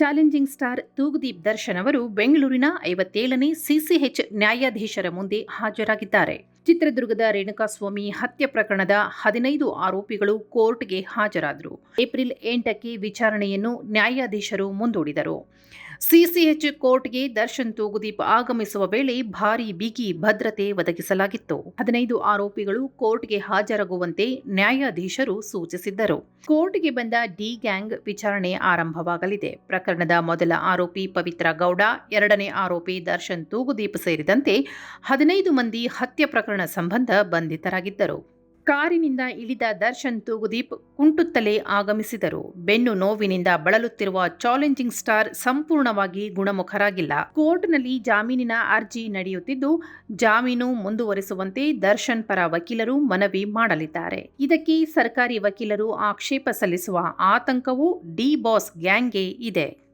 Challenging star Thoogudeep Darshan ಅವರು ಬೆಂಗಳೂರಿನ ಐವತ್ತೇಳನೇ CCH ನ್ಯಾಯಾಧೀಶರ ಮುಂದೆ ಹಾಜರಾಗಿದ್ದಾರೆ. ಚಿತ್ರದುರ್ಗದ ರೇಣುಕಾಸ್ವಾಮಿ ಹತ್ಯೆ ಪ್ರಕರಣದ ಹದಿನೈದು ಆರೋಪಿಗಳು ಕೋರ್ಟ್ಗೆ ಹಾಜರಾದರು. ಏಪ್ರಿಲ್ ಎಂಟಕ್ಕೆ ವಿಚಾರಣೆಯನ್ನು ನ್ಯಾಯಾಧೀಶರು ಮುಂದೂಡಿದರು. ಸಿಸಿಎಚ್ ಕೋರ್ಟ್ಗೆ ದರ್ಶನ್ ತೂಗುದೀಪ್ ಆಗಮಿಸುವ ವೇಳೆ ಭಾರೀ ಬಿಗಿ ಭದ್ರತೆ ಒದಗಿಸಲಾಗಿತ್ತು. ಹದಿನೈದು ಆರೋಪಿಗಳು ಕೋರ್ಟ್ಗೆ ಹಾಜರಾಗುವಂತೆ ನ್ಯಾಯಾಧೀಶರು ಸೂಚಿಸಿದ್ದರು. ಕೋರ್ಟ್ಗೆ ಬಂದ ಡಿ ಗ್ಯಾಂಗ್ ವಿಚಾರಣೆ ಆರಂಭವಾಗಲಿದೆ. ಪ್ರಕರಣದ ಮೊದಲ ಆರೋಪಿ ಪವಿತ್ರ ಗೌಡ, ಎರಡನೇ ಆರೋಪಿ ದರ್ಶನ್ ತೂಗುದೀಪ್ ಸೇರಿದಂತೆ ಹದಿನೈದು ಮಂದಿ ಹತ್ಯೆ ಪ್ರಕರಣ ಸಂಬಂಧ ಬಂಧಿತರಾಗಿದ್ದರು. ಕಾರಿನಿಂದ ಇಳಿದ ದರ್ಶನ್ ತೂಗುದೀಪ್ ಕುಂಟುತ್ತಲೇ ಆಗಮಿಸಿದರು. ಬೆನ್ನು ನೋವಿನಿಂದ ಬಳಲುತ್ತಿರುವ ಚಾಲೆಂಜಿಂಗ್ ಸ್ಟಾರ್ ಸಂಪೂರ್ಣವಾಗಿ ಗುಣಮುಖರಾಗಿಲ್ಲ. ಕೋರ್ಟ್ನಲ್ಲಿ ಜಾಮೀನಿನ ಅರ್ಜಿ ನಡೆಯುತ್ತಿದ್ದು, ಜಾಮೀನು ಮುಂದುವರಿಸುವಂತೆ ದರ್ಶನ್ ಪರ ವಕೀಲರು ಮನವಿ ಮಾಡಲಿದ್ದಾರೆ. ಇದಕ್ಕೆ ಸರ್ಕಾರಿ ವಕೀಲರು ಆಕ್ಷೇಪ ಸಲ್ಲಿಸುವ ಆತಂಕವೂ ಡಿ ಬಾಸ್ ಗ್ಯಾಂಗ್ಗೆ ಇದೆ.